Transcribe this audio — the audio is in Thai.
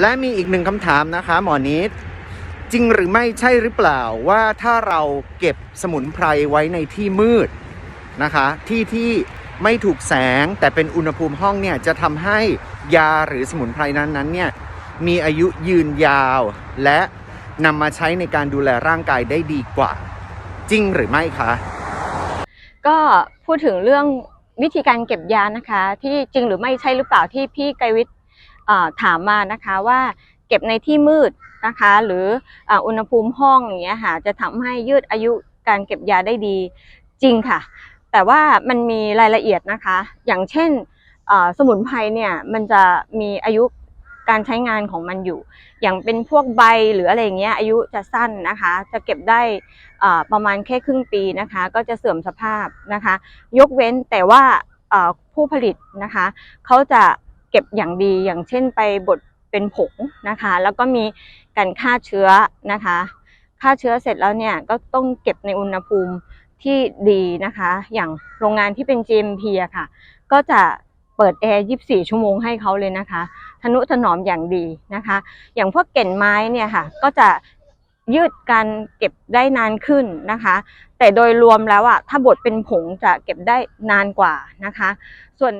และมีอีกหนึ่งคำถามนะคะหมอนิดจริงหรือไม่ใช่หรือเปล่าว่าถ้าเราเก็บสมุนไพรไว้ในที่มืดนะคะ ที่ที่ไม่ถูกแสงแต่เป็นอุณหภูมิห้องเนี่ยจะทำให้ยาหรือสมุนไพรนั้นๆเนี่ยมีอายุยืนยาว และนำมาใช้ในการดูแลร่างกายได้ดีกว่า จริงหรือไม่คะก็พูดถึงเรื่องวิธีการเก็บยานะคะ ที่จริงหรือไม่ใช่หรือเปล่าที่พี่ไกรวิทย์ ถามมานะคะว่าเก็บในที่มืดนะคะ หรืออุณหภูมิห้องอย่างเงี้ยค่ะจะทำให้ยืดอายุการเก็บยาได้ดีจริงค่ะ แต่ว่ามันมีรายละเอียดนะคะ อย่างเช่นสมุนไพรเนี่ยมันจะมีอายุการใช้งานของมันอยู่ อย่างเป็นพวกใบหรืออะไรเงี้ยอายุจะสั้นนะคะ จะเก็บได้ประมาณแค่ครึ่งปีนะคะ ก็จะเสื่อมสภาพนะคะ ยกเว้นแต่ว่าผู้ผลิตนะคะเขาจะ เก็บอย่างดีอย่างเช่นไปบดเป็นผงนะคะ แล้วก็มีการฆ่าเชื้อนะคะฆ่าเชื้อเสร็จแล้วเนี่ยก็ต้องเก็บในอุณหภูมิที่ดีนะคะ อย่างโรงงานที่เป็น GMP อะค่ะ ก็จะเปิดแอร์ 24 ชั่วโมงให้เขาเลยนะคะ ทนุถนอมอย่างดีนะคะ อย่างพวกเก่นไม้เนี่ยค่ะ ก็จะยืดการเก็บได้นานขึ้นนะคะ แต่โดยรวมแล้วอะถ้าบดเป็นผงจะเก็บได้นานกว่านะคะ ส่วน